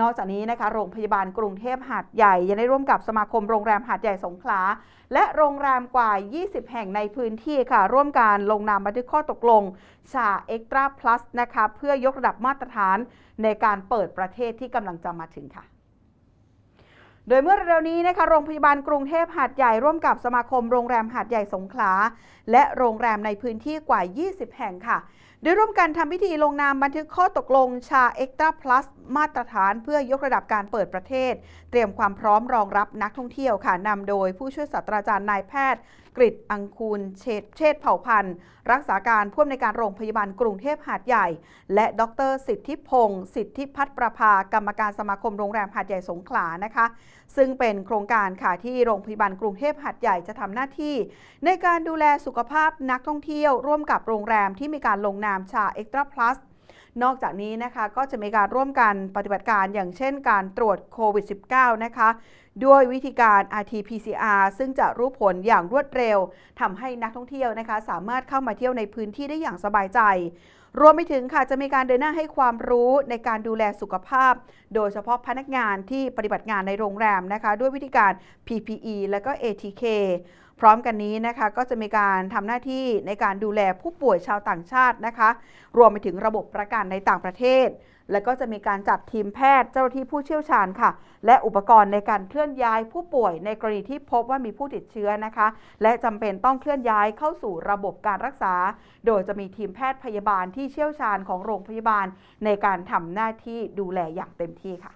นอกจากนี้นะคะโรงพยาบาลกรุงเทพหาดใหญ่ยังได้ร่วมกับสมาคมโรงแรมหาดใหญ่สงขลา และโรงแรมกว่า 20 แห่งในพื้นที่ค่ะ ร่วมการลงนามบันทึกข้อตกลงชาเอ็กตร้าพลัสนะคะเพื่อยกระดับมาตรฐานในการเปิดประเทศที่กำลังจะมาถึงค่ะโดยเมื่อเร็วนี้นะคะโรงพยาบาลกรุงเทพหาดใหญ่ร่วมกับสมาคมโรงแรมหาดใหญ่สงขลา และโรงแรมในพื้นที่กว่า 20 แห่งค่ะ โดยร่วมกันทำพิธีลงนามบันทึกข้อตกลงชาเอ็กตร้าพลัสมาตรฐานเพื่อยกระดับการเปิดประเทศ เตรียมความพร้อมรองรับนักท่องเที่ยวค่ะนำโดยผู้ช่วยศาสตราจารย์นายแพทย์กริตอังคูลเชษเชษเผ่าพันธ์รักษาการผู้อำนวยการโรงพยาบาลกรุงเทพหาดใหญ่ และดร สิทธิพงศ์สิทธิพัฒนประภากรรมการสมาคมโรงแรมหาดใหญ่สงขลานะคะ ซึ่งเป็นโครงการค่ะที่โรงพยาบาลกรุงเทพหาดใหญ่จะทำหน้าที่ ในการดูแลสุขภาพนักท่องเที่ยว ร่วมกับโรงแรมที่มีการลงนามชาเอ็กตร้าพลัส นอกจากนี้นะคะก็จะมีการร่วมกันปฏิบัติการอย่างเช่นการตรวจโควิด -19 นะคะด้วยวิธีการ RT-PCR ซึ่งจะรู้ผลอย่างรวดเร็วทำให้นักท่องเที่ยวนะคะสามารถเข้ามาเที่ยวในพื้นที่ได้อย่างสบายใจ รวมไปถึงค่ะจะมีการเดินหน้าให้ความรู้ในการดูแลสุขภาพ โดยเฉพาะพนักงานที่ปฏิบัติงานในโรงแรมนะคะ ด้วยวิธีการ PPE และก็ ATK พร้อมกันนี้นะคะก็จะมีการทำหน้าที่ในการดูแลผู้ป่วยชาวต่างชาตินะคะ รวมไปถึงระบบประกันในต่างประเทศ และก็จะมีการจัดทีมแพทย์เจ้าหน้าที่ผู้เชี่ยวชาญค่ะ และอุปกรณ์ในการเคลื่อนย้ายผู้ป่วยในกรณีที่พบว่ามีผู้ติดเชื้อนะคะ และจำเป็นต้องเคลื่อนย้ายเข้าสู่ระบบการรักษา โดยจะมีทีมแพทย์พยาบาลที่เชี่ยวชาญของโรงพยาบาล ในการทำหน้าที่ดูแลอย่างเต็มที่ค่ะ